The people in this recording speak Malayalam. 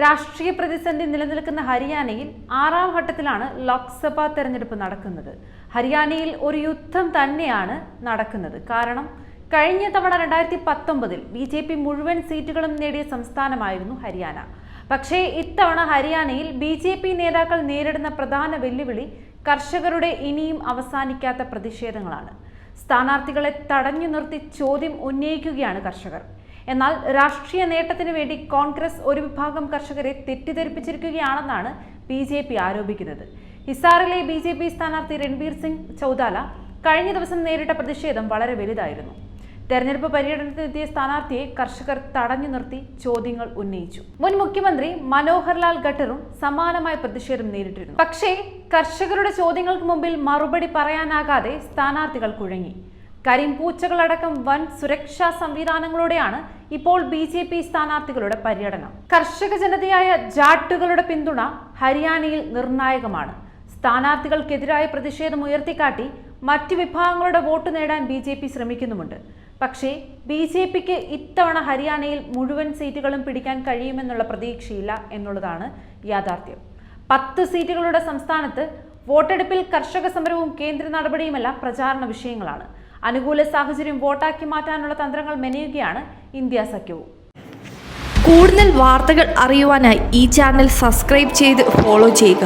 രാഷ്ട്രീയ പ്രതിസന്ധി നിലനിൽക്കുന്ന ഹരിയാനയിൽ ആറാം ഘട്ടത്തിലാണ് ലോക്സഭാ തെരഞ്ഞെടുപ്പ് നടക്കുന്നത്. ഹരിയാനയിൽ ഒരു യുദ്ധം തന്നെയാണ് നടക്കുന്നത്. കാരണം കഴിഞ്ഞ തവണ രണ്ടായിരത്തി പത്തൊമ്പതിൽ ബി ജെ പി മുഴുവൻ സീറ്റുകളും നേടിയ സംസ്ഥാനമായിരുന്നു ഹരിയാന. പക്ഷേ ഇത്തവണ ഹരിയാനയിൽ ബി ജെ പി നേതാക്കൾ നേരിടുന്ന പ്രധാന വെല്ലുവിളി കർഷകരുടെ ഇനിയും അവസാനിക്കാത്ത പ്രതിഷേധങ്ങളാണ്. സ്ഥാനാർത്ഥികളെ തടഞ്ഞു നിർത്തി ചോദ്യം ഉന്നയിക്കുകയാണ് കർഷകർ. എന്നാൽ രാഷ്ട്രീയ നേട്ടത്തിന് വേണ്ടി കോൺഗ്രസ് ഒരു വിഭാഗം കർഷകരെ തെറ്റിദ്ധരിപ്പിച്ചിരിക്കുകയാണെന്നാണ് ബി ജെ പി ആരോപിക്കുന്നത്. ഹിസാറിലെ ബി ജെ പി സ്ഥാനാർത്ഥി രൺബീർ സിംഗ് ചൗതാല കഴിഞ്ഞ ദിവസം നേരിട്ട പ്രതിഷേധം വളരെ വലുതായിരുന്നു. തെരഞ്ഞെടുപ്പ് പര്യടനത്തിനെത്തിയ സ്ഥാനാർത്ഥിയെ കർഷകർ തടഞ്ഞു നിർത്തി ചോദ്യങ്ങൾ ഉന്നയിച്ചു. മുൻ മുഖ്യമന്ത്രി മനോഹർ ലാൽ ഖട്ടറും സമാനമായ പ്രതിഷേധം നേരിട്ടിരുന്നു. പക്ഷേ കർഷകരുടെ ചോദ്യങ്ങൾക്ക് മുമ്പിൽ മറുപടി പറയാനാകാതെ സ്ഥാനാർത്ഥികൾ കുഴങ്ങി. കരിമ്പൂച്ചകളടക്കം വൻ സുരക്ഷാ സംവിധാനങ്ങളോടെയാണ് ഇപ്പോൾ ബി ജെ പി സ്ഥാനാർത്ഥികളുടെ പര്യടനം. കർഷക ജനതയായ ജാട്ടുകളുടെ പിന്തുണ ഹരിയാനയിൽ നിർണായകമാണ്. സ്ഥാനാർത്ഥികൾക്കെതിരായ പ്രതിഷേധം ഉയർത്തിക്കാട്ടി മറ്റ് വിഭാഗങ്ങളുടെ വോട്ട് നേടാൻ ബി ജെ പി ശ്രമിക്കുന്നുമുണ്ട്. പക്ഷേ ബി ജെ പിക്ക് ഇത്തവണ ഹരിയാനയിൽ മുഴുവൻ സീറ്റുകളും പിടിക്കാൻ കഴിയുമെന്നുള്ള പ്രതീക്ഷയില്ല എന്നുള്ളതാണ് യാഥാർത്ഥ്യം. പത്ത് സീറ്റുകളുടെ സംസ്ഥാനത്ത് വോട്ടെടുപ്പിൽ കർഷക സമരവും കേന്ദ്ര നടപടിയുമെല്ലാം പ്രചാരണ വിഷയങ്ങളാണ്. അനുകൂല സാഹചര്യം വോട്ടാക്കി മാറ്റാനുള്ള തന്ത്രങ്ങൾ മെനയുകയാണ് ഇന്ത്യ സഖ്യവും. കൂടുതൽ വാർത്തകൾ അറിയുവാനായി ഈ ചാനൽ സബ്സ്ക്രൈബ് ചെയ്ത് ഫോളോ ചെയ്യുക.